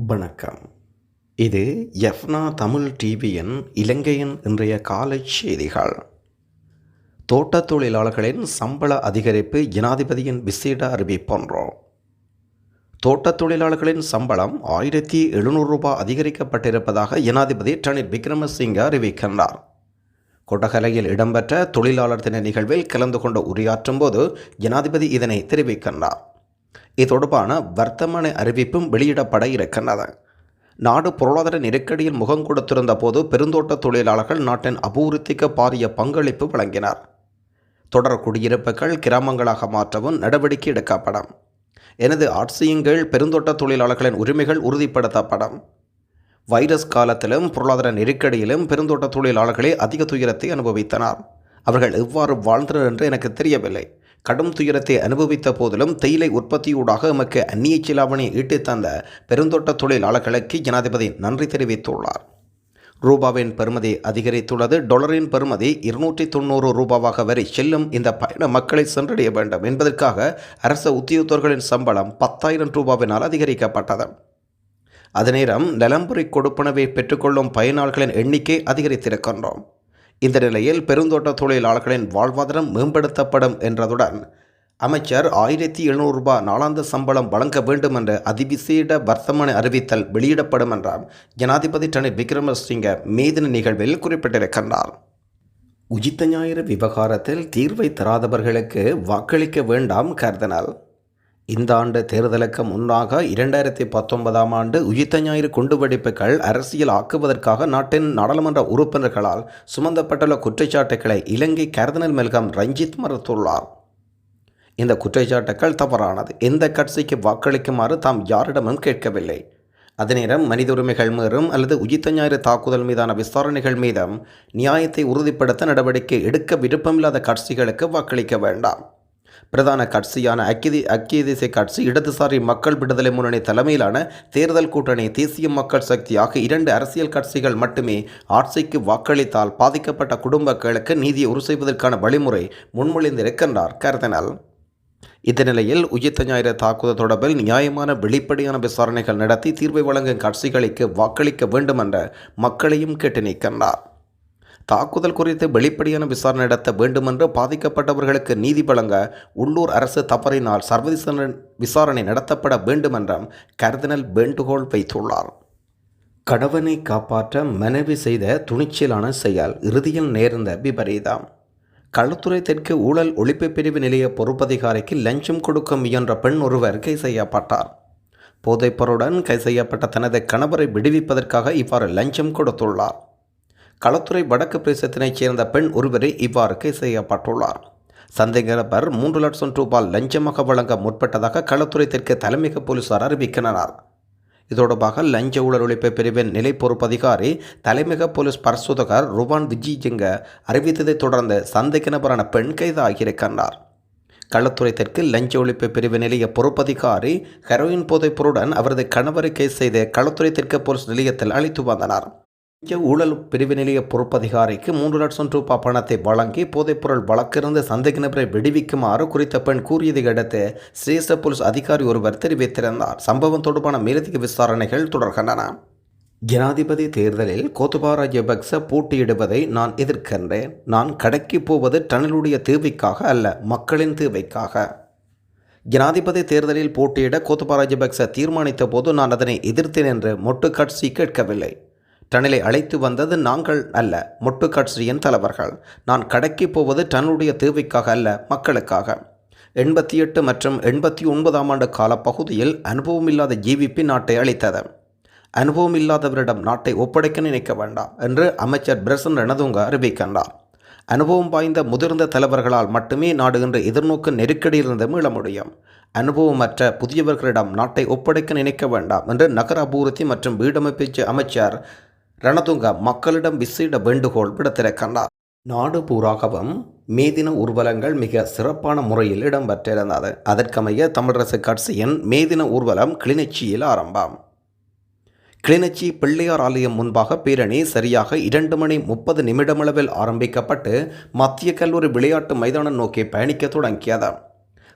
வணக்கம். இது எஃப்னா தமிழ் டிவியின் இலங்கையின் இன்றைய காலை செய்திகள். தோட்டத் தொழிலாளர்களின் சம்பள அதிகரிப்பு ஜனாதிபதியின் விசேட அறிவிப்பொன்றோம் தோட்டத் தொழிலாளர்களின் சம்பளம் ஆயிரத்தி எழுநூறு ரூபாய் அதிகரிக்கப்பட்டிருப்பதாக ஜனாதிபதி ரணில் விக்ரமசிங்க அறிவிக்கின்றார். கொட்டகலையில் இடம்பெற்ற தொழிலாளர் தின நிகழ்வில் கலந்து கொண்டு உரையாற்றும் போது ஜனாதிபதி இதனை தெரிவிக்கின்றார். இது தொடர்பான வர்த்தமான அறிவிப்பும் வெளியிடப்பட இருக்கின்றது நாடு பொருளாதார நெருக்கடியில் முகம் கொடுத்திருந்த போது பெருந்தோட்ட தொழிலாளர்கள் நாட்டின் அபிவிருத்திக்கு பாரிய பங்களிப்பு வழங்கினார். தொடர் குடியிருப்புகள் கிராமங்களாக மாற்றவும் நடவடிக்கை எடுக்கப்படும். எனது ஆட்சியின் கீழ் பெருந்தோட்ட தொழிலாளர்களின் உரிமைகள் உறுதிப்படுத்தப்படும். வைரஸ் காலத்திலும் பொருளாதார நெருக்கடியிலும் பெருந்தோட்ட தொழிலாளர்களே அதிக துயரத்தை அனுபவித்தனர். அவர்கள் எவ்வாறு வாழ்ந்தனர் என்று எனக்கு தெரியவில்லை. கடும் துயரத்தை அனுபவித்த போதிலும் தேயிலை உற்பத்தியூடாக எமக்கு அந்நிய சிலாவணி ஈட்டித் தந்த பெருந்தோட்ட தொழிலாளர்களுக்கு ஜனாதிபதி நன்றி தெரிவித்துள்ளார். ரூபாவின் பெறுமதி அதிகரித்துள்ளது. டொலரின் பெறுமதி இருநூற்றி தொண்ணூறு ரூபாவாக வரை செல்லும் இந்த பயண மக்களை சென்றடைய வேண்டும் என்பதற்காக அரச உத்தியோகத்தர்களின் சம்பளம் பத்தாயிரம் ரூபாவினால் அதிகரிக்கப்பட்டது. அதே நேரம் நிலம்புரி கொடுப்பனவை பெற்றுக்கொள்ளும் பயனாளிகளின் எண்ணிக்கை அதிகரித்திருக்கின்றோம். இந்த நிலையில் பெருந்தோட்ட தொழிலாளர்களின் வாழ்வாதாரம் மேம்படுத்தப்படும் என்றதுடன் அமைச்சர் ஆயிரத்தி எழுநூறு ரூபாய் நாளாந்த சம்பளம் வழங்க வேண்டும் என்ற அதிவிசேட வர்த்தமான அறிவித்தல் வெளியிடப்படும் என்றார். ஜனாதிபதி ரணில் விக்ரமசிங்க மேதின நிகழ்வில் குறிப்பிட்டிருக்கின்றார். உஜித்த ஞாயிறு விவகாரத்தில் தீர்வை தராதவர்களுக்கு வாக்களிக்க வேண்டாம் கருதினால் இந்த ஆண்டு தேர்தலுக்கு முன்னாக இரண்டாயிரத்தி பத்தொன்பதாம் ஆண்டு உயிர்த்த ஞாயிறு குண்டுவெடிப்புகள் அரசியல் ஆக்குவதற்காக நாட்டின் நாடாளுமன்ற உறுப்பினர்களால் சுமந்தப்பட்டுள்ள குற்றச்சாட்டுகளை இலங்கை கர்தினல் மெல்கம் ரஞ்சித் மறுத்துள்ளார். இந்த குற்றச்சாட்டுகள் தவறானது. எந்த கட்சிக்கு வாக்களிக்குமாறு தாம் யாரிடமும் கேட்கவில்லை. அதேநேரம் மனித உரிமைகள் மீறும் அல்லது உயிர்த்த ஞாயிறு தாக்குதல் மீதான விசாரணைகள் மீதும் நியாயத்தை உறுதிப்படுத்த நடவடிக்கை எடுக்க விருப்பமில்லாத கட்சிகளுக்கு வாக்களிக்க வேண்டாம். பிரதான கட்சியான அக்கிதி ஐக்கிய தேசிய கட்சி இடதுசாரி மக்கள் விடுதலை முன்னணி தலைமையிலான தேர்தல் கூட்டணி தேசிய மக்கள் சக்தி ஆகிய இரண்டு அரசியல் கட்சிகள் மட்டுமே ஆட்சிக்கு வாக்களித்தால் பாதிக்கப்பட்ட குடும்பங்களுக்கு நீதியை உறு செய்வதற்கான வழிமுறை முன்மொழிந்திருக்கின்றார் கருதினால். இந்த நிலையில் உயிர்த்த ஞாயிறு தாக்குதல் தொடர்பில் நியாயமான வெளிப்படையான விசாரணைகள் நடத்தி தீர்வை வழங்கும் கட்சிகளுக்கு வாக்களிக்க வேண்டும் என்ற மக்களையும் கேட்டு நீக்கின்றார் தாக்குதல் குறித்து வெளிப்படையான விசாரணை நடத்த வேண்டுமென்று பாதிக்கப்பட்டவர்களுக்கு நீதி வழங்க உள்ளூர் அரசு தவறினால் சர்வதேச விசாரணை நடத்தப்பட வேண்டுமென்றும் கர்தினல் வேண்டுகோள் வைத்துள்ளார். கணவனை காப்பாற்ற மனைவி செய்த துணிச்சலான செயல் இறுதியில் நேர்ந்த விபரீதம். களத்துறை தெற்கு ஊழல் ஒழிப்பு பிரிவு நிலைய பொறுப்பதிகாரிக்கு லஞ்சம் கொடுக்க முயன்ற பெண் ஒருவர் கை செய்யப்பட்டார். போதைப்பொருடன் கை செய்யப்பட்ட தனது கணவரை விடுவிப்பதற்காக இவ்வாறு லஞ்சம் கொடுத்துள்ளார். களத்துறை வடக்கு பிரதேசத்தினைச் சேர்ந்த பெண் ஒருவரை இவ்வாறு கை செய்யப்பட்டுள்ளார். சந்தேக நபர் மூன்று லட்சம் ரூபாய் லஞ்சமாக வழங்க முற்பட்டதாக களத்துறை தெற்கு தலைமையக போலீசார் அறிவிக்கின்றனர். இதோடபாக லஞ்ச ஊழல் ஒழிப்பு பிரிவின் நிலை பொறுப்பதிகாரி தலைமையக போலீஸ் பரிசோதகர் ருவான் விஜிஜிங்க அறிவித்ததைத் தொடர்ந்து சந்தேக நபரான பெண் கைதாகியிருக்கின்றார். களத்துறை தெற்கு லஞ்ச ஒழிப்பு பிரிவு நிலைய பொறுப்பதிகாரி ஹெரோயின் போதைப்பொருடன் அவரது கணவரை கைது செய்து களத்துறை தெற்கு போலீஸ் நிலையத்தில் அழைத்து வந்தனர். லஞ்ச ஊழல் பிரிவு நிலைய பொறுப்பதிகாரிக்கு மூன்று லட்சம் ரூபாய் பணத்தை வழங்கி போதைப்பொருள் வழக்கிருந்து சந்தேக நபரை விடுவிக்குமாறு குறித்த பெண் கூறியதை அடுத்து சிரேஷ்ட போலீஸ் அதிகாரி ஒருவர் தெரிவித்திருந்தார். சம்பவம் தொடர்பான மேலதிக விசாரணைகள் தொடர்கின்றன. ஜனாதிபதி தேர்தலில் கோத்துபா ராஜபக்ச போட்டியிடுவதை நான் எதிர்க்கின்றேன். நான் கடைக்கு போவது டனலுடைய தேவைக்காக அல்ல மக்களின் தேவைக்காக. ஜனாதிபதி தேர்தலில் போட்டியிட கோத்தபா ராஜபக்ச தீர்மானித்த போது நான் அதனை எதிர்த்தேன் என்று மொட்டு கட்சி கேட்கவில்லை. டனலை அழைத்து வந்தது நாங்கள் அல்ல முட்டுகட்ஸியின் தலைவர்கள். நான் கடைக்கு போவது டனலுடைய தேவைக்காக அல்ல மக்களுக்காக. எண்பத்தி எட்டு மற்றும் எண்பத்தி ஒன்பதாம் ஆண்டு கால பகுதியில் அனுபவமில்லாத ஜிவிபி நாட்டை அளித்தது அனுபவம் இல்லாதவரிடம் நாட்டை ஒப்படைக்க நினைக்க வேண்டாம் என்று அமைச்சர் பிரசன் ரணதுங்க அறிவிக்கின்றார். அனுபவம் வாய்ந்த முதிர்ந்த தலைவர்களால் மட்டுமே நாடு என்று எதிர்நோக்கு நெருக்கடியிலிருந்து மீள முடியும். அனுபவமற்ற புதியவர்களிடம் நாட்டை ஒப்படைக்க நினைக்க வேண்டாம் என்று நகர அபிவிருத்தி மற்றும் வீடமைப்பு அமைச்சர் ரணதுங்க மக்களிடம் விசேட வேண்டுகோள் விடுத்திருக்கின்றார் நாடு பூராகவும் மேதின ஊர்வலங்கள் மிக சிறப்பான முறையில் இடம்பெற்றிருந்தது. அதற்கமைய தமிழரசு கட்சியின் மேதின ஊர்வலம் கிளிநொச்சியில் ஆரம்பம். கிளிநொச்சி பிள்ளையார் ஆலயம் முன்பாக பேரணி சரியாக இரண்டு மணி முப்பது நிமிடமளவில் ஆரம்பிக்கப்பட்டு மத்திய கல்லூரி விளையாட்டு மைதானம் நோக்கி பயணிக்க தொடங்கியது.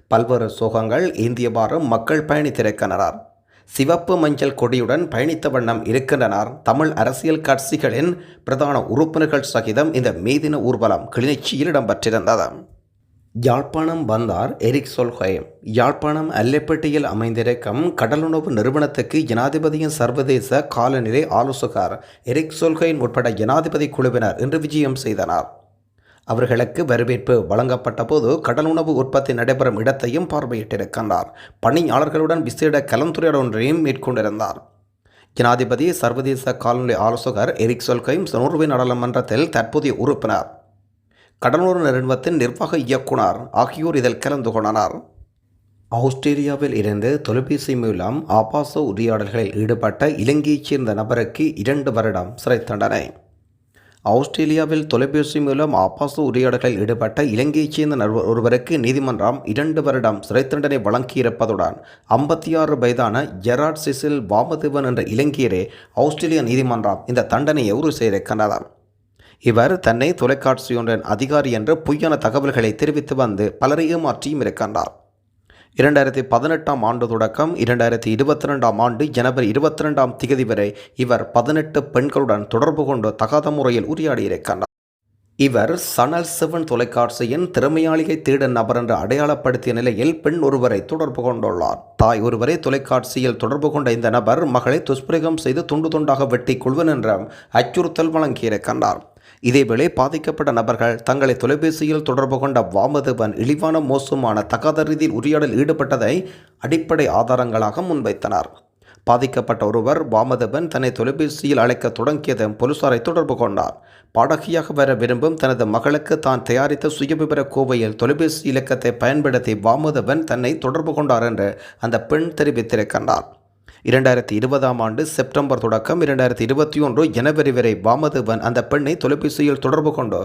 பல்வேறு சோகங்கள் ஏந்தியவாறு மக்கள் பயணித்திருக்கின்றனர் சிவப்பு மஞ்சள் கொடியுடன் பயணித்த வண்ணம் இருக்கின்றனர். தமிழ் அரசியல் கட்சிகளின் பிரதான உறுப்பினர்கள் சகிதம் இந்த மீதின ஊர்வலம் கிளிநொச்சியில் இடம்பெற்றிருந்தது. யாழ்ப்பாணம் வந்தார் எரிக் சொல்ஹேம் யாழ்ப்பாணம் அல்லப்பட்டியில் அமைந்திருக்கும் கடலுணவு நிறுவனத்துக்கு ஜனாதிபதியின் சர்வதேச காலநிலை ஆலோசகர் எரிக் சொல்ஹைன் உட்பட ஜனாதிபதி குழுவினர் இன்று விஜயம் செய்தனர். அவர்களுக்கு வரவேற்பு வழங்கப்பட்ட போது கடலுணவு உற்பத்தி நடைபெறும் இடத்தையும் பார்வையிட்டிருக்கின்றார். பணியாளர்களுடன் விசேட கலந்துரையாடல் ஒன்றையும் மேற்கொண்டிருந்தார். ஜனாதிபதி சர்வதேச காலநிலை ஆலோசகர் எரிக் சொல்கைம் நோர்வே நாடாளுமன்றத்தில் தற்போதைய உறுப்பினர் கடலூர் நிறுவனத்தின் நிர்வாக இயக்குனர் ஆகியோர் இதில் கலந்து கொண்டனர். ஆஸ்திரேலியாவில் இருந்து தொலைபேசி மூலம் ஆபாச உரையாடல்களில் ஈடுபட்ட இலங்கையைச் சேர்ந்த நபருக்கு இரண்டு வருடம் சிறை தண்டனை. ஆஸ்திரேலியாவில் தொலைபேசி மூலம் ஆபாச உரையாடல்களில் ஈடுபட்ட இலங்கையைச் சேர்ந்த நபர் ஒருவருக்கு நீதிமன்றம் இரண்டு வருடம் சிறை தண்டனை வழங்கியிருப்பதுடன் ஐம்பத்தி ஆறு வயதான ஜெராட் சிசில் வாமதேவன் என்ற இலங்கையரே ஆஸ்திரேலிய நீதிமன்றம் இந்த தண்டனையை உறுதி செய்திருக்கின்றது இவர் தன்னை தொலைக்காட்சியொன்றின் அதிகாரி என்று பொய்யான தகவல்களை தெரிவித்து வந்து பலரையும் மாற்றியும் இருக்கின்றார். இரண்டாயிரத்தி பதினெட்டாம் ஆண்டு தொடக்கம் இரண்டாயிரத்தி இருபத்தி ரெண்டாம் ஆண்டு ஜனவரி இருபத்தி ரெண்டாம் திகதி வரை இவர் பதினெட்டு பெண்களுடன் தொடர்பு கொண்டு தகாத முறையில் உரையாடியிருக்கின்றார் இவர் சனல் செவன் தொலைக்காட்சியின் திறமையாளிகை தேடும் நபர் என்று அடையாளப்படுத்திய நிலையில் பெண் ஒருவரை தொடர்பு கொண்டுள்ளார். தாய் ஒருவரை தொலைக்காட்சியில் தொடர்பு கொண்ட இந்த நபர் மகளை துஷ்பிரகம் செய்து துண்டு துண்டாக வெட்டி கொள்வன் என்ற அச்சுறுத்தல் வழங்கியிருக்கின்றார். இதேவேளை பாதிக்கப்பட்ட நபர்கள் தங்களை தொலைபேசியில் தொடர்பு கொண்ட வாமதேவன் இழிவான மோசமான தகாத ரீதியில் உரையாடல் ஈடுபட்டதை அடிப்படை ஆதாரங்களாக முன்வைத்தனர். பாதிக்கப்பட்ட ஒருவர் வாமதேவன் தன்னை தொலைபேசியில் அழைக்க தொடங்கியதும் போலீசாரை தொடர்பு கொண்டார். பாடகியாக வர விரும்பும் தனது மகளுக்கு தான் தயாரித்த சுயவிவர கோவையில் தொலைபேசி இலக்கத்தை பயன்படுத்தி வாமதேவன் தன்னை தொடர்பு கொண்டார் என்று அந்த பெண் தெரிவித்திருக்கின்றார். இரண்டாயிரத்தி இருபதாம் ஆண்டு செப்டம்பர் தொடக்கம் இரண்டாயிரத்தி இருபத்தி ஒன்று ஜனவரி வரை வாமதேவன் அந்த பெண்ணை தொலைபேசியில் தொடர்பு கொண்டு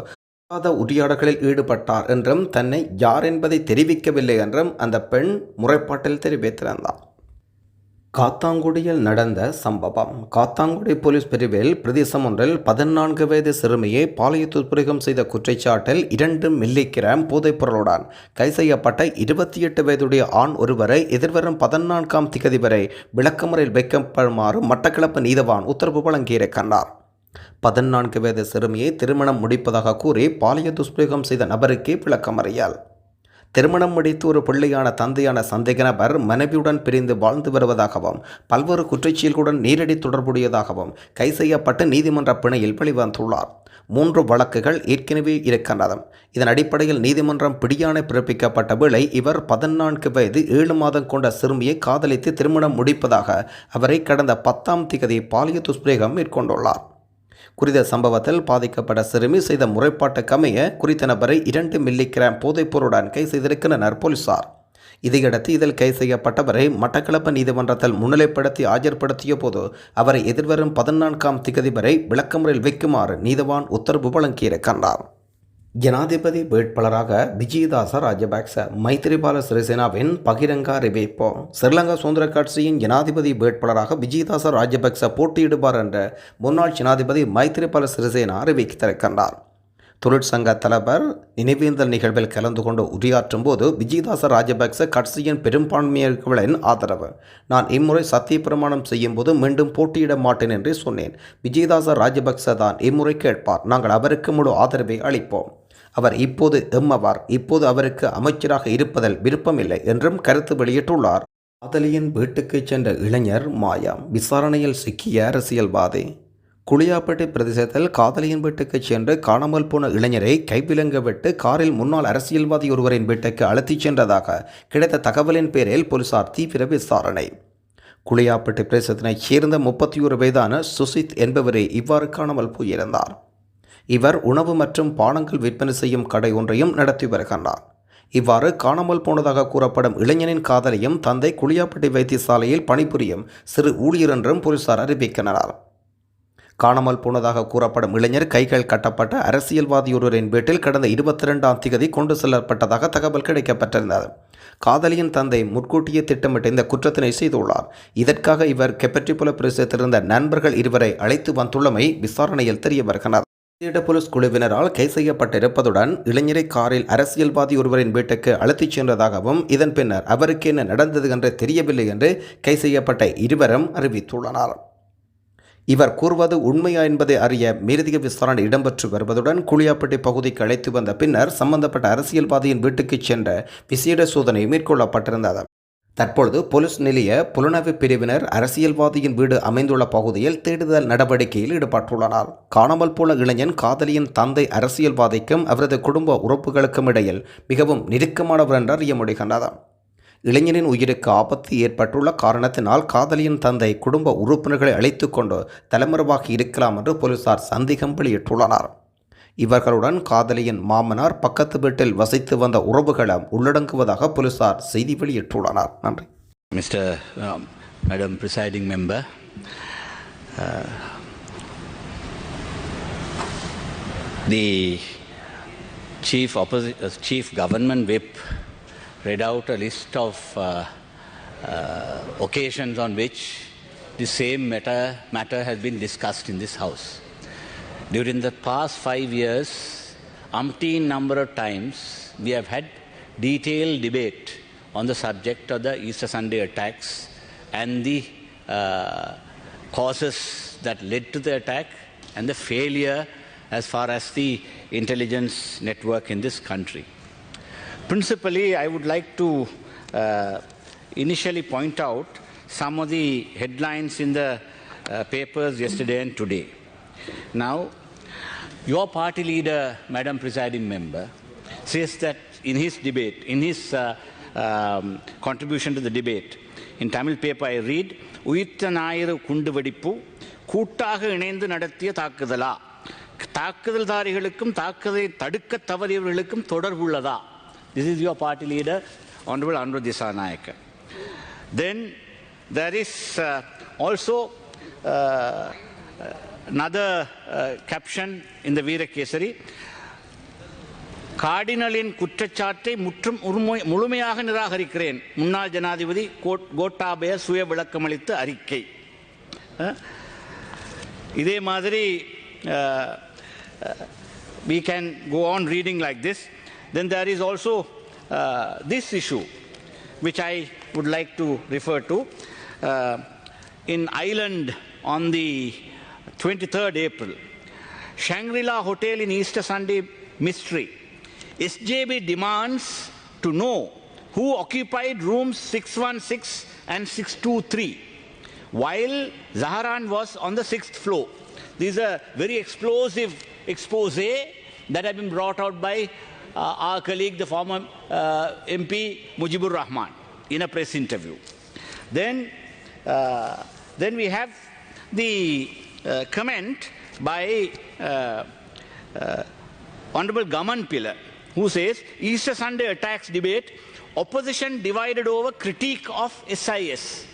தகாத உரையாடல்களில் ஈடுபட்டார் என்றும் தன்னை யார் என்பதை தெரிவிக்கவில்லை என்றும் அந்த பெண் முறைப்பாட்டில் தெரிவித்திருந்தார் காத்தாங்குடியில் நடந்த சம்பவம். காத்தாங்குடி போலீஸ் பிரிவில் பிரதேசம் ஒன்றில் பதினான்கு வயது சிறுமியை பாலிய துஷ்பிரயோகம் செய்த குற்றச்சாட்டில் இரண்டு மில்லிகிராம் போதைப்பொருளுடன் கை செய்யப்பட்ட இருபத்தி எட்டு வயதுடைய ஆண் ஒருவரை எதிர்வரும் பதினான்காம் திகதி வரை விளக்கமுறையில் வைக்கப்படுமாறு மட்டக்களப்பு நீதவான் உத்தரவு வழங்கியிருக்கின்றார் பதினான்கு வயது சிறுமியை திருமணம் முடிப்பதாக கூறி பாலிய துஷ்பிரயோகம் செய்த நபருக்கே விளக்கமறியல். திருமணம் முடித்து ஒரு பிள்ளையான தந்தையான சந்தேக நபர் மனைவியுடன் பிரிந்து வாழ்ந்து வருவதாகவும் பல்வேறு குற்றச்செயல்களுடன் நேரடி தொடர்புடையதாகவும் கை செய்யப்பட்டு நீதிமன்ற பிணையில் வெளிவந்துள்ளார். மூன்று வழக்குகள் ஏற்கனவே இருக்கின்றன. இதன் அடிப்படையில் நீதிமன்றம் பிடியாணை பிறப்பிக்கப்பட்ட வேளை இவர் பதினான்கு வயது ஏழு மாதம் கொண்ட சிறுமியை காதலித்து திருமணம் முடிப்பதாக அவரை கடந்த பத்தாம் திகதி பாலிய துஷ்பிரேகம் மேற்கொண்டுள்ளார். குறித்த சம்பவத்தில் பாதிக்கப்பட்ட சிறுமி செய்த முறைப்பாட்டுக்கமைய குறித்த நபரை இரண்டு மில்லி கிராம் போதைப்பொருளுடன் கை செய்திருக்கின்றனர் போலீசார். இதையடுத்து இதில் கைது செய்யப்பட்டவரை மட்டக்களப்பு நீதிமன்றத்தில் முன்னிலைப்படுத்தி ஆஜர்படுத்திய போது அவரை எதிர்வரும் பதினான்காம் திகதி வரை விளக்கமுறையில் வைக்குமாறு நீதவான் உத்தரவு வழங்கியிருக்கின்றார். ஜனாதிபதி வேட்பாளராக விஜயதாச ராஜபக்ச மைத்திரிபால சிறிசேனாவின் பகிரங்க அறிவிப்பு. ஸ்ரீலங்கா சுதந்திர கட்சியின் ஜனாதிபதி வேட்பாளராக விஜயதாச ராஜபக்ச போட்டியிடுவார் என்ற முன்னாள் ஜனாதிபதி மைத்திரிபால சிறிசேனா அறிவித்திருக்கின்றார். தொழிற்சங்க தலைவர் நினைவேந்தல் நிகழ்வில் கலந்து கொண்டு உரையாற்றும் போது விஜயதாச ராஜபக்ச கட்சியின் பெரும்பான்மையர்களின் ஆதரவு. நான் இம்முறை சத்திய பிரமாணம் செய்யும் போது மீண்டும் போட்டியிட மாட்டேன் என்று சொன்னேன். விஜயதாச ராஜபக்ச தான் இம்முறை கேட்பார். நாங்கள் அவருக்கு முழு ஆதரவை அளிப்போம். அவர் இப்போது எம்மவார். இப்போது அவருக்கு அமைச்சராக இருப்பதில் விருப்பமில்லை என்றும் கருத்து வெளியிட்டுள்ளார். காதலியின் வீட்டுக்கு சென்ற இளைஞர் மாயா விசாரணையில் சிக்கிய அரசியல்வாதி. குளியாப்பட்டி பிரதேசத்தில் காதலியின் வீட்டுக்கு சென்று காணாமல் போன இளைஞரை கைவிலங்க விட்டு காரில் முன்னாள் அரசியல்வாதி ஒருவரின் வீட்டுக்கு அழைத்துச் சென்றதாக கிடைத்த தகவலின் பேரில் போலீசார் தீவிர விசாரணை. குளியாப்பட்டி பிரதேசத்தினைச் சேர்ந்த முப்பத்தி ஒரு வயதான சுசித் என்பவரே இவ்வாறு காணாமல் போயிருந்தார். இவர் உணவு மற்றும் பானங்கள் விற்பனை செய்யும் கடை ஒன்றையும் நடத்தி வருகின்றார். இவ்வாறு காணாமல் போனதாக கூறப்படும் இளைஞனின் காதலியும் தந்தை குளியாப்பட்டி வைத்தியசாலையில் பணிபுரியும் சிறு ஊழியர் என்றும் போலீசார் அறிவிக்கின்றனர். காணாமல் போனதாக கூறப்படும் இளைஞர் கைகள் கட்டப்பட்ட அரசியல்வாதியொருவரின் வீட்டில் கடந்த இருபத்தி ரெண்டாம் திகதி கொண்டு செல்லப்பட்டதாக தகவல் கிடைக்கப்பட்டிருந்தது காதலியின் தந்தை முற்கூட்டியே திட்டமிட்டு இந்த குற்றத்தினை செய்துள்ளார். இதற்காக இவர் கெப்பற்றிப்புல பிரதேசத்திலிருந்த நண்பர்கள் இருவரை அழைத்து வந்துள்ளமை விசாரணையில் தெரிய வருகிறது விசேட போலீஸ் குழுவினரால் கைது செய்யப்பட்டிருப்பதுடன் இளைஞரை காரில் அரசியல்வாதி ஒருவரின் வீட்டுக்கு அழைத்துச் சென்றதாகவும் இதன் பின்னர் அவருக்கு என்ன நடந்தது என்று தெரியவில்லை என்று கைது செய்யப்பட்ட இருவரும் அறிவித்துள்ளனர். இவர் கூறுவது உண்மையா என்பதை அறிய மேலதிக விசாரணை இடம்பெற்று வருவதுடன் குளியாப்பட்டி பகுதிக்கு அழைத்து வந்த பின்னர் சம்பந்தப்பட்ட அரசியல்வாதியின் வீட்டுக்கு சென்ற விசேட சோதனை மேற்கொள்ளப்பட்டிருந்தது. தற்பொழுது போலீஸ் நிலைய புலனாய்வு பிரிவினர் அரசியல்வாதியின் வீடு அமைந்துள்ள பகுதியில் தேடுதல் நடவடிக்கையில் ஈடுபட்டுள்ளனர். காணாமல் போன இளைஞன் காதலியின் தந்தை அரசியல்வாதிக்கும் அவரது குடும்ப உறுப்புகளுக்கும் இடையில் மிகவும் நெருக்கமானவர் என்று அறிய முடிகின்றது இளைஞனின் உயிருக்கு ஆபத்து ஏற்பட்டுள்ள காரணத்தினால் காதலியின் தந்தை குடும்ப உறுப்பினர்களை அழைத்து கொண்டு தலைமறைவாகி இருக்கலாம் என்று போலீசார் சந்தேகம் வெளியிட்டுள்ளனர். இவர்களுடன் காதலியின் மாமனார் பக்கத்து வீட்டில் வசித்து வந்த உறவுகளும் உள்ளடங்குவதாக போலீசார் செய்தி வெளியிட்டுள்ளனர் நன்றி Mr. um, Madam Presiding Member, uh, the Chief, Opposi- uh, Chief Government Whip read out a list of uh, uh, occasions on which the same matter, matter has been discussed in this House. During the past five years, umpteen number of times, we have had detailed debate on the subject of the Easter Sunday attacks and the uh, causes that led to the attack and the failure as far as the intelligence network in this country. Principally, I would like to uh, initially point out some of the headlines in the uh, papers yesterday and today. Now, your party leader, Madam Presiding Member, says that in his debate, in his uh, um, contribution to the debate, in Tamil paper I read, உயிர்த்த ஞாயிறு குண்டு வெடிப்பு கூட்டாக இணைந்து நடத்திய தாக்குதலா தாக்குதல்தாரிகளுக்கும் தாக்குதலை தடுக்க தவறியவர்களுக்கும் தொடர்புள்ளதா this is your party leader honorable Anuru Dissanayake. Then there is uh, also uh, another uh, caption in the Veera Kesari. கார்டினலின் குற்றச்சாட்டை முற்றும் உருமை- முழுமையாக நிராகரிக்கிறேன் முன்னாள் ஜனாதிபதி கோட்- கோட்டாபய சுய விளக்கமளித்த அறிக்கை அஹ், இதே மாதிரி we can go on reading like this. Then there is also uh, this issue, which I would like to refer to. Uh, in Ireland on the 23rd April, Shangri-La Hotel in Easter Sunday mystery. SJB demands to know who occupied rooms 616 and 623 while Zaharan was on the sixth floor. This is a very explosive expose that has been brought out by uh, our colleague, the former uh, MP Mujibur Rahman, in a press interview. Then, uh, then we have the comment by uh, uh, Honorable Gaman Pillar, who says Easter Sunday attacks debate, opposition divided over critique of SIS.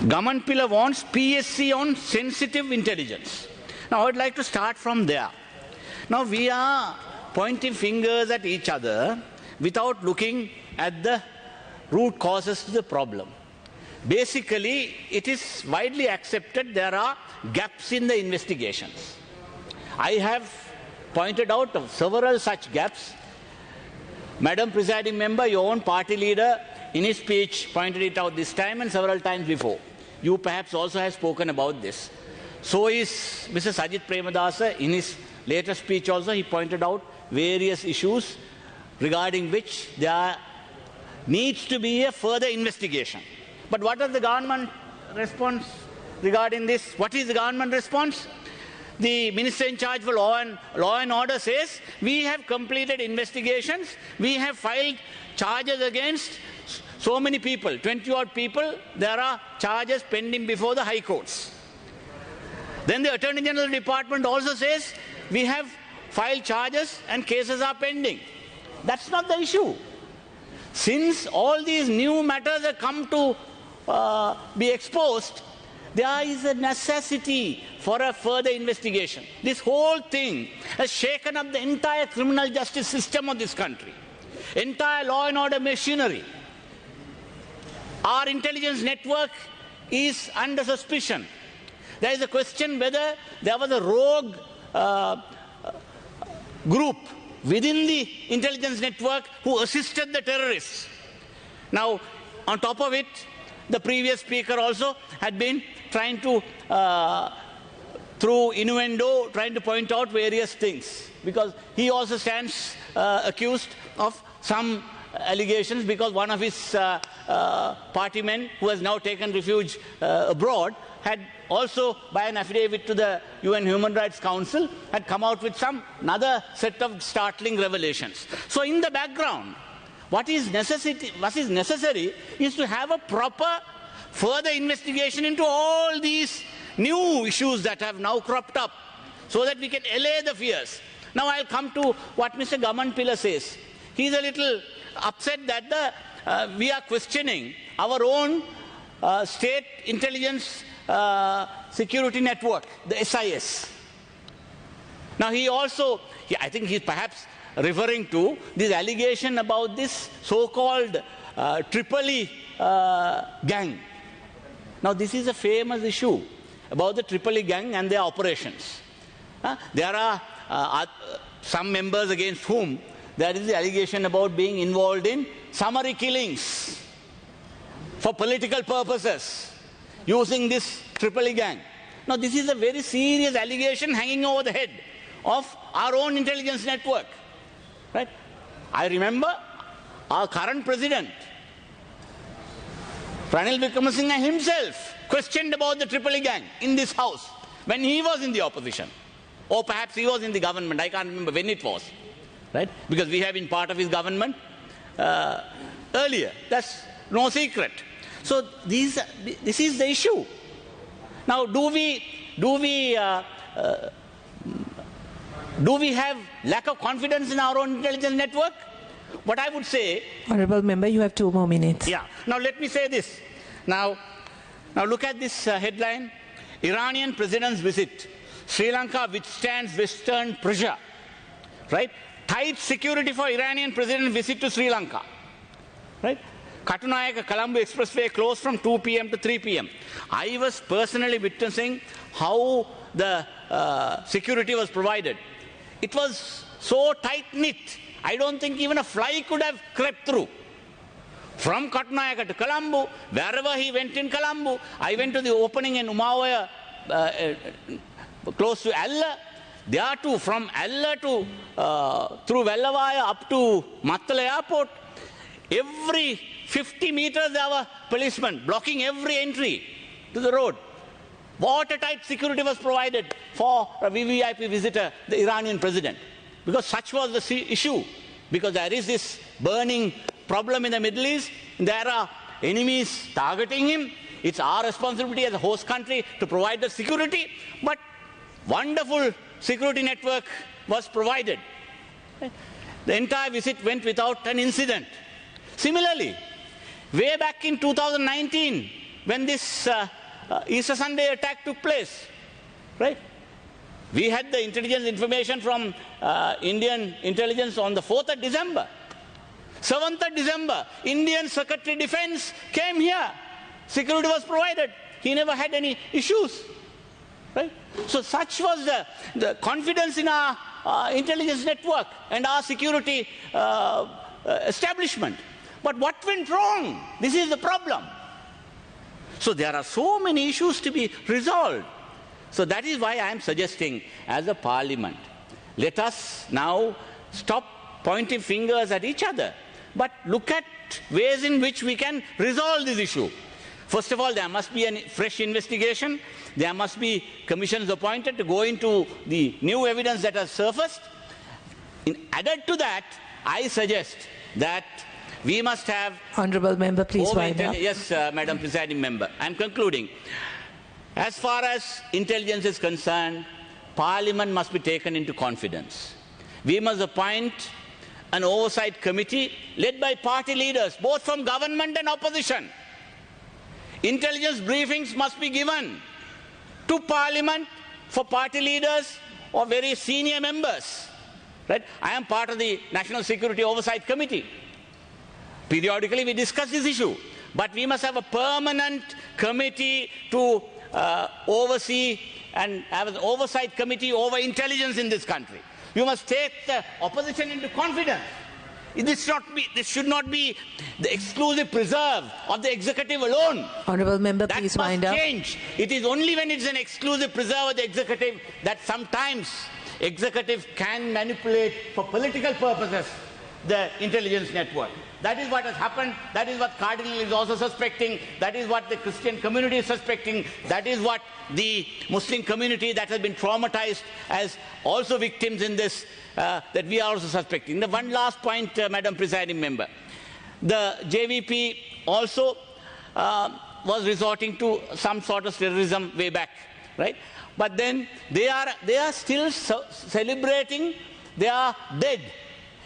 Gamanpila wants PSC on sensitive intelligence. Now, I'd like to start from there. Now, we are pointing fingers at each other without looking at the root causes to the problem. Basically, it is widely accepted there are gaps in the investigations. I have pointed out of several such gaps. Madam Presiding Member, your own party leader, in his speech, pointed it out this time and several times before. You perhaps also have spoken about this. So is Mr. Sajid Premadasa. In his later speech also, he pointed out various issues regarding which there needs to be a further investigation. But what is the government response regarding this? What is the government response? The minister in charge for law and, law and order says we have completed investigations, we have filed charges against so many people, 20 odd people, there are charges pending before the high courts. Then the Attorney General Department also says we have filed charges and cases are pending. That's not the issue. Since all these new matters have come to uh, be exposed, there is a necessity for a further investigation. This whole thing has shaken up the entire criminal justice system of this country, entire law and order machinery. Our intelligence network is under suspicion. There is a question whether there was a rogue uh, group within the intelligence network who assisted the terrorists. Now, on top of it, the previous speaker also had been trying to, uh, through innuendo, trying to point out various things because he also stands uh, accused of some allegations because one of his uh, uh, party men who has now taken refuge uh, abroad had also by an affidavit to the UN Human Rights Council had come out with some another set of startling revelations. So in the background, what is, necessity, what is necessary is to have a proper further investigation into all these new issues that have now cropped up so that we can allay the fears. Now I'll come to what Mr. Gaman Pilla says. He's a little upset that the, uh, we are questioning our own uh, state intelligence uh, security network, the SIS. Now he also, he, I think he's perhaps referring to this allegation about this so-called uh, Tripoli uh, gang. Now this is a famous issue about the Tripoli gang and their operations. Uh, there are uh, some members against whom there is the allegation about being involved in summary killings for political purposes using this Tripoli gang. Now, this is a very serious allegation hanging over the head of our own intelligence network. Right? I remember our current president, Ranil Wickremesinghe himself, questioned about the Tripoli gang in this house when he was in the opposition. Or perhaps he was in the government. I can't remember when it was. Right? Because we have been part of his government uh, earlier. That's no secret. So these, this is the issue. Now, do we, do we, uh, uh, do we have lack of confidence in our own intelligence network? What I would say, Honorable member, you have two more minutes. yeah. Now let me say this. Now, now look at this uh, headline: Iranian president's visit. Sri Lanka withstands Western pressure. Right? Tight security for Iranian president visit to Sri Lanka. Right? Katunayaka Colombo Expressway closed from 2 p.m. to 3 p.m. I was personally witnessing how the uh, security was provided. It was so tight knit. I don't think even a fly could have crept through. From Katunayaka to Colombo, wherever he went in Colombo, I went to the opening in Umawaya, uh, uh, close to Alla. There too, from Alla to uh, through Vellavaya up to Mattala Airport, every 50 meters there were policemen blocking every entry to the road. Watertight security was provided for a VVIP visitor, the Iranian president, because such was the issue. Because there is this burning problem in the Middle East, there are enemies targeting him. It's our responsibility as a host country to provide the security, but wonderful security network was provided. The entire visit went without an incident. Similarly, way back in 2019, when this uh, uh, Easter Sunday attack took place, right? We had the intelligence information from uh, Indian intelligence on the 4th of December. 7th of December, Indian Secretary Defense came here. Security was provided. He never had any issues. Right? So such was the, the confidence in our uh, intelligence network and our security uh, uh, establishment. But what went wrong? This is the problem. So there are so many issues to be resolved. So that is why I am suggesting, as a parliament, let us now stop pointing fingers at each other, but look at ways in which we can resolve this issue. First of all, there must be a fresh investigation. There must be commissions appointed to go into the new evidence that has surfaced. In, added to that, I suggest that we must have Honorable member, please wind up. Yes, uh, Madam Presiding Member. I'm concluding. As far as intelligence is concerned, Parliament must be taken into confidence. We must appoint an oversight committee led by party leaders, both from government and opposition. Intelligence briefings must be given to Parliament for party leaders or very senior members. Right? I am part of the National Security Oversight Committee. Periodically, we discuss this issue, but we must have a permanent committee to uh, oversee and have an oversight committee over intelligence in this country. You must take the opposition into confidence. This, not be, this should not be the exclusive preserve of the executive alone. Honorable member, That please wind up. change. It is only when it's an exclusive preserve of the executive that sometimes executive can manipulate for political purposes the intelligence network. That is what has happened. That is what Cardinal is also suspecting. That is what the Christian community is suspecting. That is what the Muslim community that has been traumatized as also victims in this, uh, that we are also suspecting. The one last point, uh, Madam Presiding Member. The JVP also uh, was resorting to some sort of terrorism way back, right? But then they are, they are still so- celebrating are dead.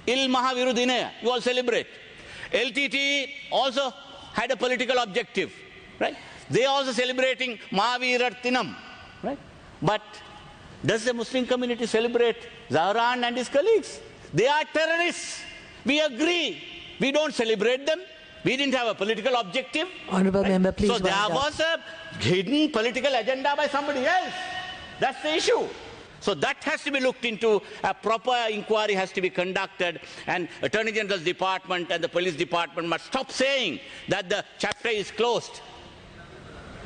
Il Mahaviru Dinaya, you all celebrate. LTT also had a political objective, right? They are also celebrating Mahavirattinam, right? But does the Muslim community celebrate Zahran and his colleagues? They are terrorists. We agree. We don't celebrate them. We didn't have a political objective. Honorable member, please So there up. was a hidden political agenda by somebody else. That's the issue. So that has to be looked into. A proper inquiry has to be conducted, and Attorney General's department and the police department must stop saying that the chapter is closed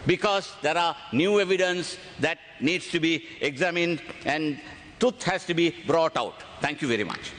because there are new evidence that needs to be examined and truth has to be brought out. Thank you very much.